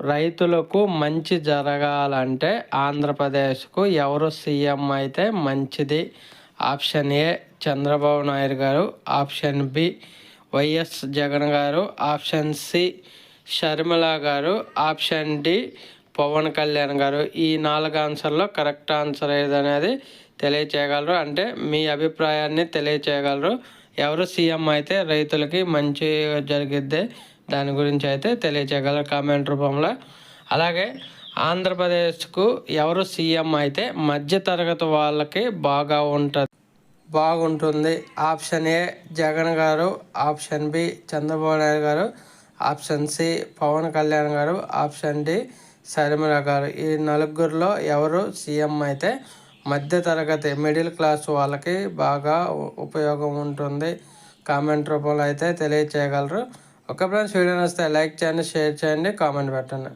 రైతులకు మంచి జరగాలంటే ఆంధ్రప్రదేశ్కు ఎవరు సీఎం అయితే మంచిది? ఆప్షన్ ఏ చంద్రబాబు నాయుడు గారు ఆప్షన్ బి వైఎస్ జగన్ గారు ఆప్షన్ సి షర్మిల గారు ఆప్షన్ డి పవన్ కళ్యాణ్ గారు. ఈ నాలుగు ఆన్సర్లో కరెక్ట్ ఆన్సర్ ఏదనేది తెలియచేయగలరు. అంటే మీ అభిప్రాయాన్ని తెలియచేయగలరు. ఎవరు సీఎం అయితే రైతులకి మంచి జరిగిద్ది దాని గురించి అయితే తెలియచేయగలరు కామెంట్ రూపంలో. అలాగే ఆంధ్రప్రదేశ్కు ఎవరు సీఎం అయితే మధ్యతరగతి వాళ్ళకి బాగా ఉంటుంది. బాగుంటుంది. ఆప్షన్ ఏ జగన్ గారు ఆప్షన్ బి చంద్రబాబు నాయుడు గారు ఆప్షన్ సి పవన్ కళ్యాణ్ గారు ఆప్షన్ డి శర్మిల గారు. ఈ నలుగురిలో ఎవరు సీఎం అయితే మధ్యతరగతి మిడిల్ క్లాస్ వాళ్ళకి బాగా ఉపయోగం ఉంటుంది. కామెంట్ రూపంలో అయితే తెలియచేయగలరు. ఒక బ్రాంచ్ వీడియో వస్తే లైక్ చేయండి షేర్ చేయండి కామెంట్ పెట్టండి.